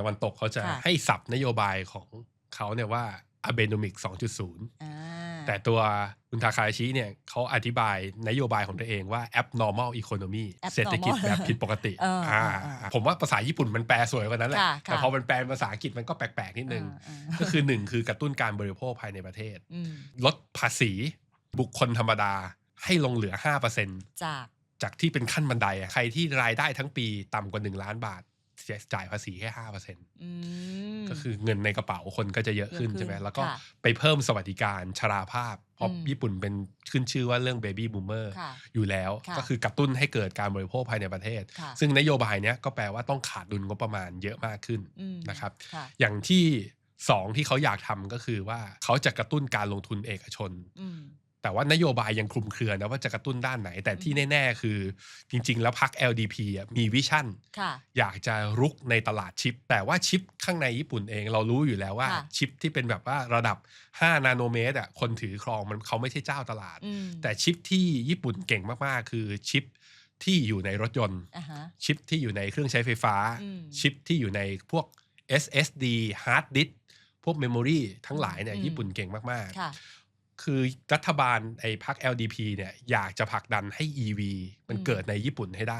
ตะวันตกเขาจะค่ะให้สับนโยบายของเขาเนี่ยว่า Abenomic 2.0อ่าแต่ตัวคุณทาคาชิเนี่ยเขาอธิบายนโยบายของตัวเองว่า abnormal economy Abnormal เศรษฐกิจแบบผิดปกติเอออ่าเออเออผมว่าภาษาญี่ปุ่นมันแปลสวยกว่านั้นแหละค่ะแต่ค่ะพอมันแปลเป็นภาษาอังกฤษมันก็แปลกๆ นิดนึงอ่าอ่าก็คือหนึ่งคือกระตุ้นการบริโภคภายในประเทศอืมลดภาษีบุคคลธรรมดาให้ลงเหลือ 5%จากจากที่เป็นขั้นบันไดอะใครที่รายได้ทั้งปีต่ำกว่า 1 ล้านบาท จ่ายภาษีแค่5%อืมก็คือเงินในกระเป๋าคนก็จะเยอะขึ้นเยอะขึ้นใช่ไหมแล้วก็ค่ะไปเพิ่มสวัสดิการชราภาพ เพราะอืมญี่ปุ่นเป็นขึ้นชื่อว่าเรื่องเบบี้บูมเมอร์ค่ะอยู่แล้วค่ะก็คือกระตุ้นให้เกิดการบริโภคภายในประเทศค่ะซึ่งนโยบายเนี้ยก็แปลว่าต้องขาดดุลงบประมาณเยอะมากขึ้นอืมนะครับค่ะอย่างที่สองที่เขาอยากทำก็คือว่าเขาจะกระตุ้นการลงทุนเอกชนอืม แต่ว่านโยบายยังคลุมเครือนะว่าจะกระตุ้นด้านไหน แต่ที่แน่ ๆ คือจริง ๆ แล้วพรรค LDP อะมีวิชั่นค่ะอยากจะรุกในตลาดชิป แต่ว่าชิปข้างในญี่ปุ่นเองเรารู้อยู่แล้วว่าค่ะชิปที่เป็นแบบว่าระดับ 5 นาโนเมตรอะคนถือครองมันเขาไม่ใช่เจ้าตลาดอืมแต่ชิปที่ญี่ปุ่นเก่งมากๆ คือชิปที่อยู่ในรถยนต์อ่าฮะชิปที่อยู่ในเครื่องใช้ไฟฟ้าอืมชิปที่อยู่ในพวก SSD hard disk พวกเมมโมรีทั้งหลายเนี่ยอืมญี่ปุ่นเก่งมากๆ คือรัฐบาลไอ้พรรค LDP เนี่ยอยากจะผลักดันให้ EV มันเกิดในญี่ปุ่นให้ได้